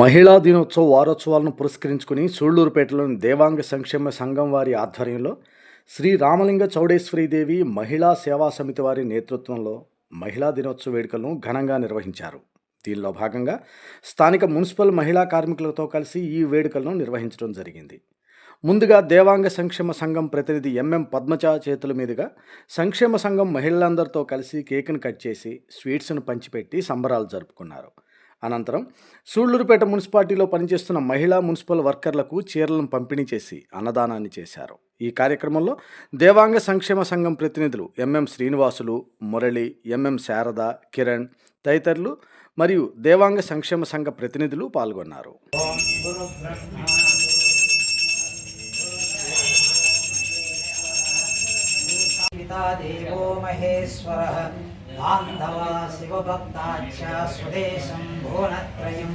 మహిళా దినోత్సవ వారోత్సవాలను పురస్కరించుకుని సూళ్ళూరుపేటలోని దేవాంగ సంక్షేమ సంఘం వారి ఆధ్వర్యంలో శ్రీ రామలింగ చౌడేశ్వరీదేవి మహిళా సేవా సమితి వారి నేతృత్వంలో మహిళా దినోత్సవ వేడుకలను ఘనంగా నిర్వహించారు. దీనిలో భాగంగా స్థానిక మున్సిపల్ మహిళా కార్మికులతో కలిసి ఈ వేడుకలను నిర్వహించడం జరిగింది. ముందుగా దేవాంగ సంక్షేమ సంఘం ప్రతినిధి ఎంఎం పద్మచ చేతుల మీదుగా సంక్షేమ సంఘం మహిళలందరితో కలిసి కేకును కట్ చేసి స్వీట్స్ను పంచిపెట్టి సంబరాలు జరుపుకున్నారు. అనంతరం సూళ్ళూరుపేట మున్సిపాలిటీలో పనిచేస్తున్న మహిళా మున్సిపల్ వర్కర్లకు చీరలను పంపిణీ చేసి అన్నదానాన్ని చేశారు. ఈ కార్యక్రమంలో దేవాంగ సంక్షేమ సంఘం ప్రతినిధులు ఎంఎం శ్రీనివాసులు మురళి ఎంఎం శారద కిరణ్ తదితరులు మరియు దేవాంగ సంక్షేమ సంఘ ప్రతినిధులు పాల్గొన్నారు. దేవో మహేశ్వర बान्धवा शिवभक्ताच्च स्वदेशं भुवनत्रयं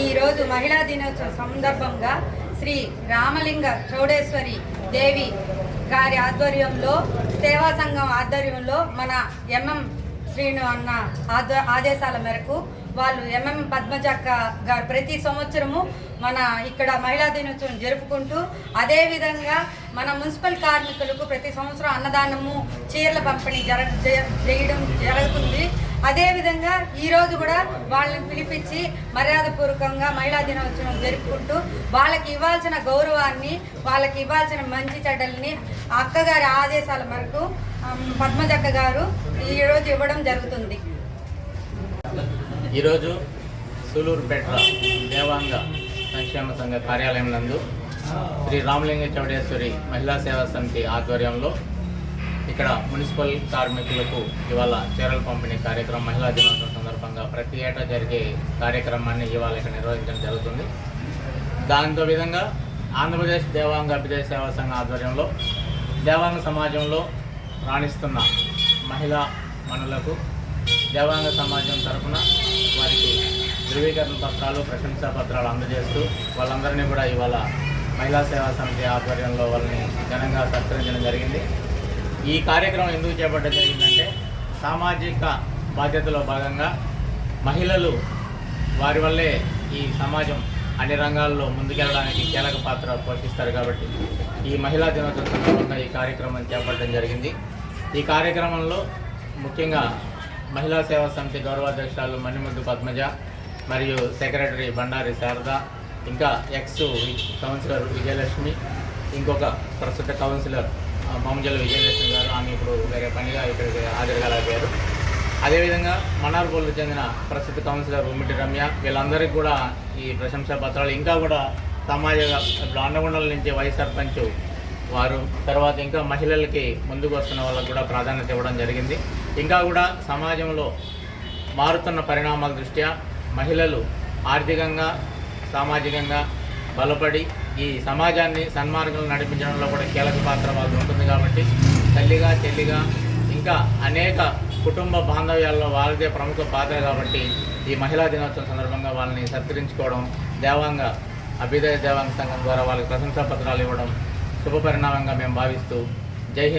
ఈరోజు మహిళా దినోత్సవం సందర్భంగా శ్రీ రామలింగ చౌడేశ్వరి దేవి గారి ఆధ్వర్యంలో సేవా సంఘం ఆధ్వర్యంలో మన ఎంఎం శ్రీను అన్న ఆధ్వ ఆదేశాల మేరకు వాళ్ళు ఎంఎం పద్మజక్క గారు ప్రతి సంవత్సరము మన ఇక్కడ మహిళా దినోత్సవం జరుపుకుంటూ అదేవిధంగా మన మున్సిపల్ కార్మికులకు ప్రతి సంవత్సరం అన్నదానము చీరల పంపిణీ జర జ- చేయడం జరుగుతుంది. అదేవిధంగా ఈరోజు కూడా వాళ్ళని పిలిపించి మర్యాదపూర్వకంగా మహిళా దినోత్సవం జరుపుకుంటూ వాళ్ళకి ఇవ్వాల్సిన గౌరవాన్ని వాళ్ళకి ఇవ్వాల్సిన మంచి చెడ్డల్ని అక్కగారి ఆదేశాల మేరకు పద్మజక్క గారు ఈరోజు ఇవ్వడం జరుగుతుంది. ఈరోజు సూలూరుపేట దేవాంగ సంక్షేమ సంఘ కార్యాలయం నందు శ్రీ రామలింగ చౌడేశ్వరి మహిళా సేవా సమితి ఆధ్వర్యంలో ఇక్కడ మున్సిపల్ కార్మికులకు ఇవాళ చీరల పంపిణీ కార్యక్రమం మహిళా దినోత్సవం సందర్భంగా ప్రతి ఏటా జరిగే కార్యక్రమాన్ని ఇవాళ ఇక్కడ నిర్వహించడం జరుగుతుంది. దాంతో విధంగా ఆంధ్రప్రదేశ్ దేవాంగ అభ్యుదయ సేవా సంఘం ఆధ్వర్యంలో దేవాంగ సమాజంలో రాణిస్తున్న మహిళా మనులకు దేవాంగ సమాజం తరఫున వారికి ధృవీకరణ పత్రాలు ప్రశంసా పత్రాలు అందజేస్తూ వాళ్ళందరినీ కూడా ఇవాళ మహిళా సేవా సమితి ఆధ్వర్యంలో వాళ్ళని ఘనంగా సత్కరించడం జరిగింది. ఈ కార్యక్రమం ఎందుకు చేపట్టడం జరిగిందంటే సామాజిక బాధ్యతలో భాగంగా మహిళలు వారి వల్లే ఈ సమాజం అన్ని రంగాల్లో ముందుకెళ్ళడానికి కీలక పాత్ర పోషిస్తారు కాబట్టి ఈ మహిళా దినోత్సవం సందర్భంగా ఈ కార్యక్రమం చేపట్టడం జరిగింది. ఈ కార్యక్రమంలో ముఖ్యంగా మహిళా సేవా సమితి గౌరవాధ్యక్షురాలు మణిముద్దు పద్మజ మరియు సెక్రటరీ బండారి శారద ఇంకా ఎక్స్ కౌన్సిలర్ విజయలక్ష్మి ఇంకొక ప్రస్తుత కౌన్సిలర్ మామజల విజయలక్ష్మి గారు ఆమె ఇప్పుడు వేరే పనిగా ఇక్కడికి హాజరు అదేవిధంగా మన్నార్పల్లికి చెందిన ప్రసిద్ధ కౌన్సిలర్ ఉమ్మిటి రమ్య వీళ్ళందరికీ కూడా ఈ ప్రశంసా పత్రాలు ఇంకా కూడా సమాజ ఇప్పుడు అండగుండల నుంచి వైస్ సర్పంచ్ వారు తర్వాత ఇంకా మహిళలకి ముందుకు వస్తున్న వాళ్ళకు కూడా ప్రాధాన్యత ఇవ్వడం జరిగింది. ఇంకా కూడా సమాజంలో మారుతున్న పరిణామాల దృష్ట్యా మహిళలు ఆర్థికంగా సామాజికంగా బలపడి ఈ సమాజాన్ని సన్మార్గంలో నడిపించడంలో కూడా కీలక పాత్ర వాళ్ళు ఉంటుంది కాబట్టి తల్లిగా చెల్లిగా ఇంకా అనేక కుటుంబ బాంధవ్యాల్లో వాళ్ళదే ప్రముఖ పాత్ర కాబట్టి ఈ మహిళా దినోత్సవం సందర్భంగా వాళ్ళని సత్కరించుకోవడం దేవాంగ అభ్యుదయ దేవాంగ సంఘం ద్వారా వాళ్ళకి ప్రశంసా పత్రాలు ఇవ్వడం శుభ పరిణామంగా మేము భావిస్తూ జై హింద్.